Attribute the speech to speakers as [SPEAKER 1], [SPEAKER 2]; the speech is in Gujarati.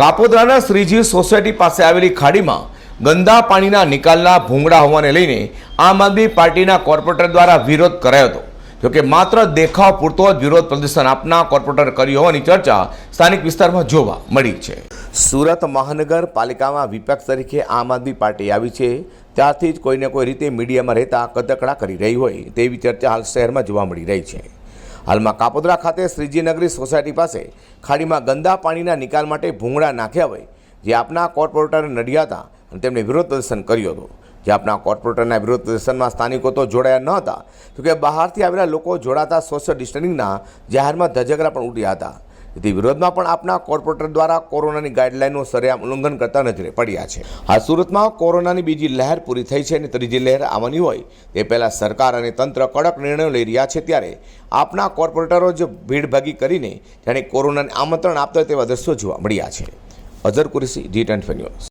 [SPEAKER 1] કાપોદ્રાના શ્રીજી સોસાયટી પાસે આવેલી ખાડીમાં ગંદા પાણીના નિકાલના ભૂંગળા હોવાને લઈને આમ આદમી પાર્ટીના કોર્પોરેટર દ્વારા વિરોધ કરાયો હતો. જોકે માત્ર દેખાવ પૂરતો જ વિરોધ પ્રદર્શન આપના કોર્પોરેટર કરી હોવાની ચર્ચા સ્થાનિક વિસ્તારમાં જોવા મળી છે. સુરત મહાનગરપાલિકામાં વિપક્ષ તરીકે આમ આદમી પાર્ટી આવી છે. ત્યારથી જ કોઈને કોઈ રીતે મીડિયામાં રહેતા કદકડા કરી રહી હોય તેવી ચર્ચા હાલ શહેરમાં જોવા મળી રહી છે. હાલમાં કાપોદ્રા ખાતે શ્રીજીનગરી સોસાયટી પાસે ખાડીમાં ગંદા પાણીના નિકાલ માટે ભૂંગળા નાખ્યા હોય, જે આપના કોર્પોરેટરને નડ્યા હતા અને તેમણે વિરોધ પ્રદર્શન કર્યું હતું. જે આપના કોર્પોરેટરના વિરોધ પ્રદર્શનમાં સ્થાનિકો તો જોડાયા ન હતા જોકે બહારથી આવેલા લોકો જોડાતા સોશિયલ ડિસ્ટન્સિંગના જાહેરમાં ધજગરા પણ ઉઠ્યા હતા. તેથી વિરોધમાં પણ આપના કોર્પોરેટર દ્વારા કોરોનાની ગાઈડલાઇનનું સરેઆમ ઉલ્લંઘન કરતા નજરે પડ્યા છે. આ સુરતમાં કોરોનાની બીજી લહેર પૂરી થઈ છે અને ત્રીજી લહેર આવવાની હોય તે પહેલાં સરકાર અને તંત્ર કડક નિર્ણયો લઈ રહ્યા છે ત્યારે આપના કોર્પોરેટરો જ ભીડભાગી કરીને જાણે કોરોનાને આમંત્રણ આપતા તેવા દ્રશ્યો જોવા મળ્યા છે. Azhar Qureshi, G twenty news.